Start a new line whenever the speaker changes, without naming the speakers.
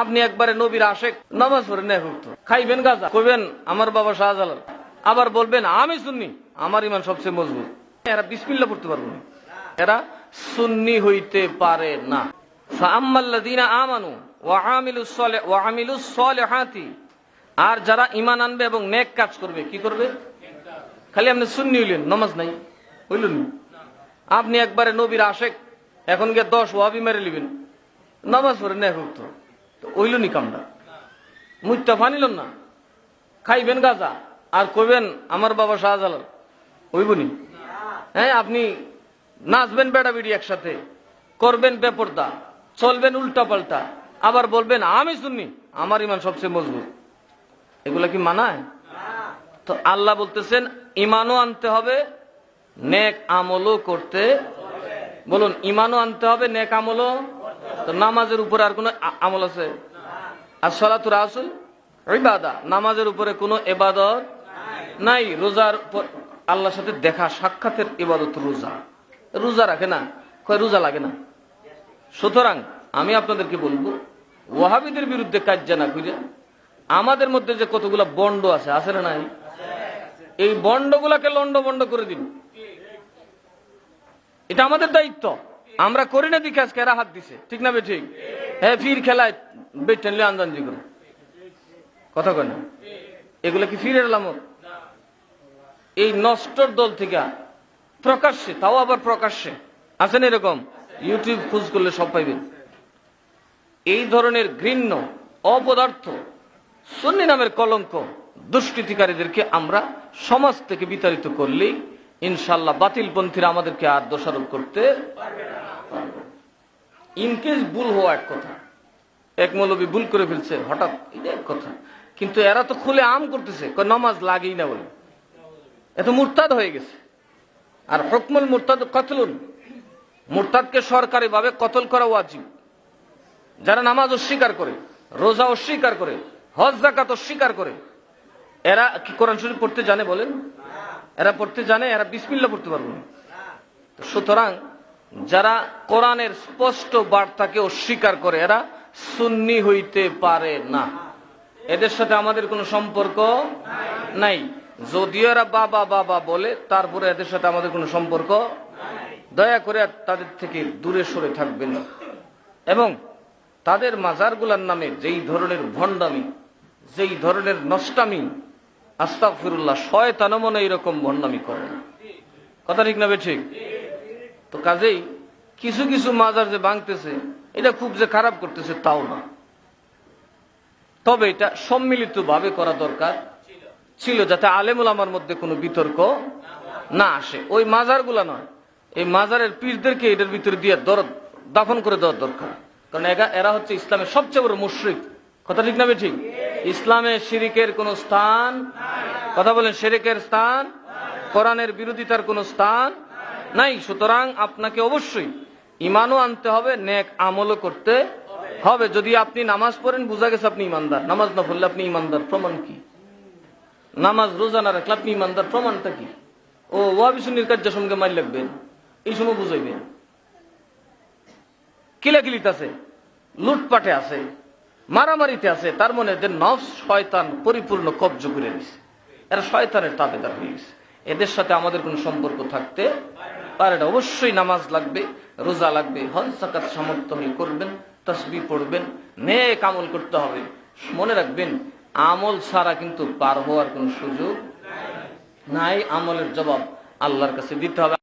আপনি একবারে নবীর আশেক, নামাজ পড়েন ভুক্ত খাইবেন গাজা, কইবেন, আমার বাবা শাহজালাল। আবার বলবেন, আমি সুন্নি, আমার ইমান সবচেয়ে মজবুত। এরা বিসমিল্লা পড়তে পারব না। এরা সুন্নি হইতে পারে না। আর যারা ইমান আনবে এবং নেক কাজ করবে, কি করবে? খালি আপনি সুন্নি হইলেন, নমাজ নাই, হইলেন আপনি একবারে নবীর আশেক, এখন গিয়ে দশ ওয়াবি মেরে নিবেন নামাজ পড়েন না ভুক্ত তো ওইল নি মুইটা ফানিল না। খাইবেন গাজা। আর কইবেন, আমার বাবা শাহজালাল। ওইবনি হ্যাঁ আপনি নাচবেন বেড়াবিড়ি একসাথে। করবেন বেপরদা। চলবেন উল্টা পাল্টা আবার বলবেন, আমি শুননি আমার ইমান সবচেয়ে মজবুত। এগুলা কি মানায়? তো আল্লাহ বলতেছেন ইমানও আনতে হবে, নেক আমলও করতে বলুন ইমানও আনতে হবে, নেক আমলও তো নামাজের উপরে আর কোনো আমল আছে? আর সলাতুর আসল, ইবাদা। নামাজের উপরে কোনো এবাদত নাই। রোজার আল্লাহর সাথে দেখা, সাক্ষাতের ইবাদত রোজা। রোজা রাখে না। কয় রোজা লাগে না। সুতরাং আমি আপনাদেরকে বলব, ওয়াহাবিদের বিরুদ্ধে কাজ জানা খুঁজে আমাদের মধ্যে যে কতগুলা বন্ড আছে আছে না নাই? এই বন্ডগুলাকে লন্ড বন্ড করে দিন। এটা আমাদের দায়িত্ব। আমরা করি না আজকে এরা হাত দিছে। ঠিক না বে ঠিক? হ্যাঁ ফির খেলায় বেটেনলে আন্দাজি করে। কথা কয় না? এগুলো কি ফিরে আলামত এই নষ্টর দল থেকে প্রকাশ্যে, তাও আবার প্রকাশ্যে। আছেন এরকম? ইউটিউব খোঁজ করলে সব পাইবেন। এই ধরনের ঘৃণ্য, অপদার্থ, সুন্নি নামের কলঙ্ক দুষ্কৃতিকারীদেরকে আমরা সমাজ থেকে বিতাড়িত করলেই ইনশাল্লাহ বাতিলপন্থীরা আমাদেরকে আর দোষারোপ করতে ইনকেস ভুল হওয়া এক কথা। এক মৌলবী ভুল করে ফেলছে, হঠাৎ এটা এক কথা। কিন্তু এরা তো খুলে আম করতেছে নমাজ লাগেই না বলে। এত মুরতাদ হয়ে গেছে। আর হকমুল মুরতাদ কতলুন? মুরতাদকে সরকারি ভাবে কতল করা ওয়াজিব। যারা নামাজ অস্বীকার করে, রোজা অস্বীকার করে, হজ জাকাত অস্বীকার করে, এরা কি কোরআন শরীফ পড়তে জানে বলেন? এরা পড়তে জানে, এরা বিসমিল্লা পড়তে পারবে না। সুতরাং যারা কোরআনের স্পষ্ট বার্তাকে অস্বীকার করে, এরা সুন্নি হইতে পারে না। এদের সাথে আমাদের কোনো সম্পর্ক নাই। যদিও এরা বাবা বাবা বলে, তারপরে এদের সাথে আমাদের কোনো সম্পর্ক দয়া করে তাদের থেকে দূরে সরে থাকবেন এবং তাদের মাজারগুলার নামে যেই ধরনের ভণ্ডামি, যেই ধরনের নষ্টামি, আস্তাগফিরুল্লাহ, শয়তানও মনে এরকম ভণ্ডামি করে কথা ঠিক না ঠিক? তো কাজেই কিছু কিছু মাজার যে ভাঙতেছে, এটা খুব যে খারাপ করতেছে তাও না। তবে এটা সম্মিলিত ভাবে করা দরকার ছিল যাতে আলেমুল আমার মধ্যে কোনো বিতর্ক না আসে। ওই মাজারগুলা নয় এই মাজারের পীরদেরকে এটার ভিতরে দিয়ে দর দাফন করে দেওয়ার দরকার। কারণ এরা হচ্ছে ইসলামের সবচেয়ে বড় মুশরিক। কথা ঠিক না ঠিক ইসলামে শিরিকের কোন স্থান, কথা বলেন, শিরিকের স্থান, কোরআনের বিরোধিতার কোন স্থান নাই, সুতরাং আপনাকে অবশ্যই ইমানও আনতে হবে, নেক আমলও করতে হবে। যদি আপনি নামাজ পড়েন, বোঝা গেছে আপনি ইমানদার নামাজ না পড়লে আপনি ইমানদার প্রমাণ কি? নামাজ, রোজা না রাখলে আপনি ইমানদার প্রমাণটা কি? ও ওয়াবিসুনির কার্য সঙ্গে মাইল লাগবেন এই সময় বুঝাইবেন কিলাকিলিতে আছে, লুটপাটে আছে, মারামারিতে আছে, তার মনে যে নফস শয়তান পরিপূর্ণ কব্জ করে নিছে। এরা শয়তানের তাবেদার হয়ে গেছে। এদের সাথে আমাদের কোনো সম্পর্ক থাকতে পারে না। অবশ্যই নামাজ লাগবে, রোজা লাগবে, হজ সাকাত সামর্থ্য করবেন তসবি পড়বেন, নেক আমল করতে হবে। মনে রাখবেন, আমল ছাড়া কিন্তু পার হওয়ার কোন সুযোগ নাই। আমলের জবাব আল্লাহর কাছে দিতে হবে।